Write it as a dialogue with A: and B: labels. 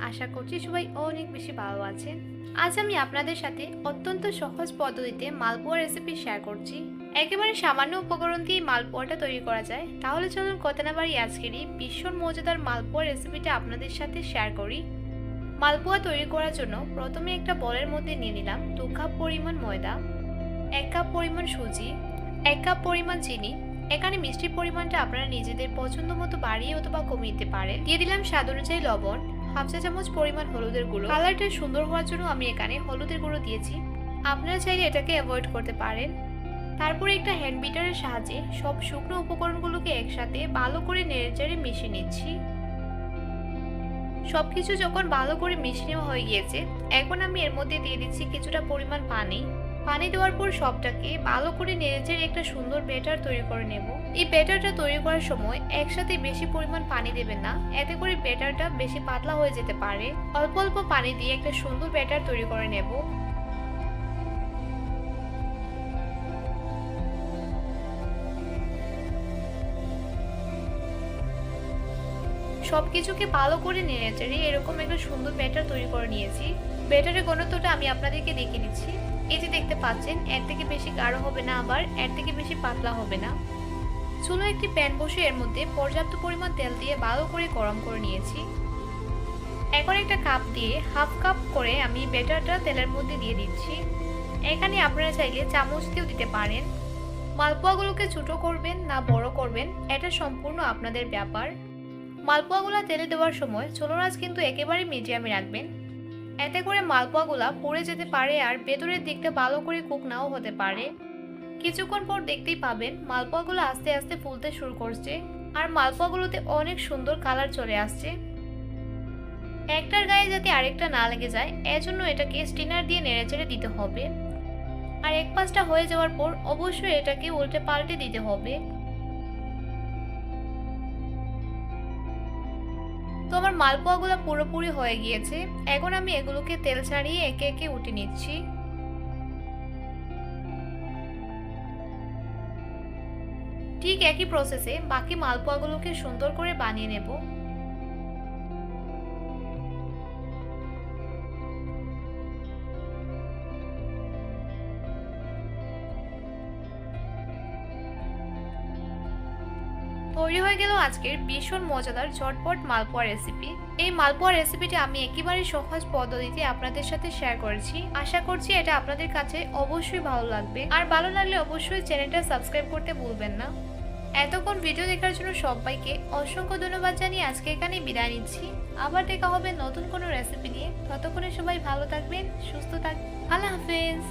A: আশা করছি সবাই অনেক বেশি ভালো আছেন। আজ আমি আপনাদের সাথে অত্যন্ত সহজ পদ্ধতিতে মালপোয়া রেসিপি শেয়ার করছি। একেবারে সামান্য উপকরণ দিয়ে মালপোয়াটা তৈরি করা যায়। তাহলে চলুন কথা না বাড়ি আজকেরই ভীষণ মজাদার মালপোয়া রেসিপিটা আপনাদের সাথে শেয়ার করি। মালপোয়া তৈরি করার জন্য প্রথমে একটা বলের মধ্যে নিয়ে নিলাম দু কাপ পরিমাণ ময়দা, এক কাপ পরিমাণ সুজি, এক কাপ পরিমাণ চিনি এখানে মিষ্টির পরিমাণটা আপনারা নিজেদের পছন্দ মতো বাড়িয়ে অথবা কমিয়ে দিতে পারেন। দিয়ে দিলাম স্বাদ অনুযায়ী লবণ, হাফ চা চামচ পরিমাণ হলুদের গুঁড়ো। কালারটা সুন্দর হওয়ার জন্য আমি এখানে হলুদের গুঁড়ো দিয়েছি। আপনারা চাইলে এটাকে অ্যাভয়েড করতে পারেন। তারপরে একটা হ্যান্ড বিটারের সাহায্যে সব শুকনো উপকরণগুলোকে একসাথে ভালো করে নেড়েচেড়ে মিশিয়ে নিচ্ছি। সবকিছু যখন ভালো করে মিশিয়ে হয়ে গিয়েছে, এখন আমি এর মধ্যে দিয়ে দিচ্ছি কিছুটা পরিমাণ পানি। পানি দেওয়ার পর সবটাকে ভালো করে নেড়েচেড়ে একটা সুন্দর ব্যাটার তৈরি করে নেব। এই ব্যাটারটা তৈরি করার সময় একসাথে বেশি পরিমাণ পানি দেবেন না, এতে করে ব্যাটারটা বেশি পাতলা হয়ে যেতে পারে। অল্প অল্প পানি দিয়ে একটা সুন্দর ব্যাটার তৈরি করে নেব। সবকিছুকে ভালো করে নেড়েচেড়ে এরকম একটা সুন্দর ব্যাটার তৈরি করে নিয়েছি। ব্যাটারের ঘনত্বটা আমি আপনাদেরকে দেখে নিচ্ছি দেখতে পাচ্ছেন, এর থেকে বেশি গাঢ় হবে না আবার, এর থেকে বেশি পাতলা হবে না। চুলো একটি প্যান বসে এর মধ্যে পর্যাপ্ত পরিমাণ তেল দিয়ে ভালো করে গরম করে নিয়েছি। এখন একটা কাপ দিয়ে হাফ কাপ করে আমি ব্যাটারটা তেলের মধ্যে দিয়ে দিচ্ছি। এখানে আপনারা চাইলে চামচ দিয়েও দিতে পারেন। মালপোয়াগুলোকে ছোটো করবেন না বড় করবেন, এটা সম্পূর্ণ আপনাদের ব্যাপার। মালপোয়াগুলো তেলে দেওয়ার সময় চুলোরাজ কিন্তু একেবারে মিডিয়ামে রাখবেন। এতে করে মালপোয়াগুলা পড়ে যেতে পারে আর ভেতরের দিকটা ভালো করে কুক নাও হতে পারে। কিছুক্ষণ পর দেখতেই পাবেন মালপোয়াগুলো আস্তে আস্তে ফুলতে শুরু করছে আর মালপোয়াগুলোতে অনেক সুন্দর কালার চলে আসছে। একটার গায়ে যাতে আরেকটা না লেগে যায়, এজন্য এটাকে স্টিনার দিয়ে নেড়েচেড়ে দিতে হবে। আর এক পাশটা হয়ে যাওয়ার পর অবশ্যই এটাকে উল্টে পাল্টে দিতে হবে। তো আমার মালপোয়াগুলো পুরোপুরি হয়ে গিয়েছে। এখন আমি এগুলোকে তেল ছাড়িয়ে একে একে উঠে নিচ্ছি। ঠিক একই প্রসেসে বাকি মালপোয়াগুলোকে সুন্দর করে বানিয়ে নেব। তৈরি হয়ে গেল আজকের ভীষণ মজাদার ঝটপট মালপোয়া রেসিপি এই মালপোয়া রেসিপিটি আমি একেবারে সহজ পদ্ধতিতে আপনাদের সাথে শেয়ার করেছি। আশা করছি এটা আপনাদের কাছে অবশ্যই ভালো লাগবে। আর ভালো লাগলে অবশ্যই চ্যানেলটা সাবস্ক্রাইব করতে ভুলবেন না। এতক্ষণ ভিডিও দেখার জন্য সবাইকে অসংখ্য ধন্যবাদ জানিয়ে আজকে এখানে বিদায় নিচ্ছি। আবার দেখা হবে নতুন কোনো রেসিপি নিয়ে। ততক্ষণে সবাই ভালো থাকবেন, সুস্থ থাকবেন আল্লাহ হাফেজ।